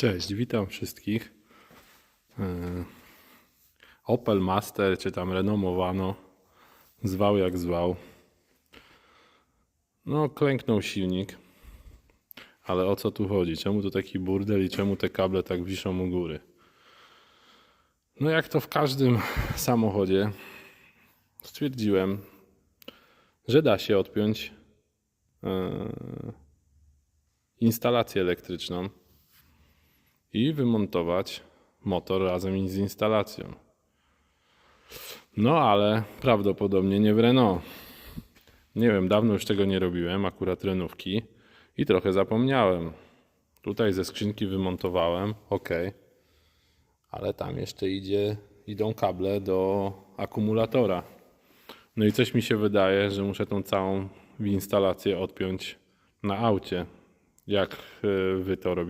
Cześć, witam wszystkich. E, Opel Master, czy tam renomowano, zwał jak zwał. No, klęknął silnik. Ale o co tu chodzi? Czemu tu taki burdel i czemu te kable tak wiszą u góry? No, jak to w każdym samochodzie, stwierdziłem, że da się odpiąć e, instalację elektryczną i wymontować motor razem z instalacją. No ale prawdopodobnie nie w Renault. Nie wiem, dawno już tego nie robiłem, akurat renówki i trochę zapomniałem. Tutaj ze skrzynki wymontowałem, ok, ale tam jeszcze idzie, idą kable do akumulatora. No i coś mi się wydaje, że muszę tą całą instalację odpiąć na aucie. Jak e, wy to robicie?